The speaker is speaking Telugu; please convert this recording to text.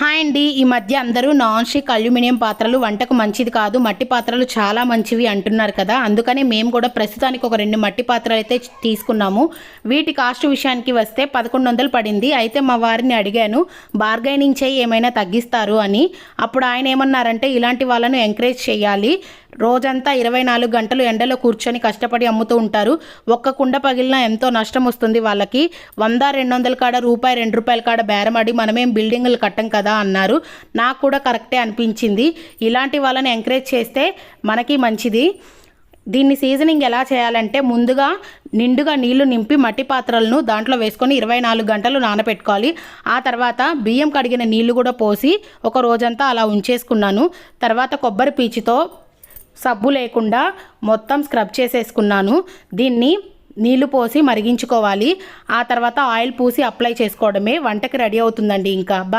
హాయ్ అండి. ఈ మధ్య అందరూ నాన్ స్టిక్ అల్యూమినియం పాత్రలు వంటకు మంచిది కాదు మట్టి పాత్రలు చాలా మంచివి అంటున్నారు కదా. అందుకని మేము కూడా ప్రస్తుతానికి ఒక రెండు మట్టి పాత్రలు అయితే తీసుకున్నాము. వీటి కాస్ట్ విషయానికి వస్తే పదకొండు వందలు పడింది. అయితే మా వారిని అడిగాను బార్గైనింగ్ చేయి ఏమైనా తగ్గిస్తారు అని. అప్పుడు ఆయన ఏమన్నారంటే ఇలాంటి వాళ్ళను ఎంకరేజ్ చేయాలి. రోజంతా ఇరవై నాలుగు గంటలు ఎండలో కూర్చొని కష్టపడి అమ్ముతూ ఉంటారు. ఒక్క కుండ పగిలినా ఎంతో నష్టం వస్తుంది వాళ్ళకి. వంద రెండు వందల కాడ రూపాయి రెండు రూపాయల కాడ బేరమడి మనమేం బిల్డింగులు కట్టం కదా. అన్నారు. నాకు కూడా కరెక్టే అనిపించింది. ఇలాంటి వాళ్ళని ఎంకరేజ్ చేస్తే మనకి మంచిది. దీన్ని సీజనింగ్ ఎలా చేయాలంటే ముందుగా నిండుగా నీళ్ళు నింపి మట్టి పాత్రలను దాంట్లో వేసుకొని ఇరవై నాలుగు గంటలు నానబెట్టుకోవాలి. ఆ తర్వాత బియ్యం కడిగిన నీళ్ళు కూడా పోసి ఒక రోజంతా అలా ఉంచేసుకున్నాను. తర్వాత కొబ్బరి పీచుతో సబ్బు లేకుండా మొత్తం స్క్రబ్ చేసేసుకున్నాను. దీన్ని నీళ్ళు పోసి మరిగించుకోవాలి. ఆ తర్వాత ఆయిల్ పూసి అప్లై చేసుకోవడమే. వంటకి రెడీ అవుతుందండి ఇంకా.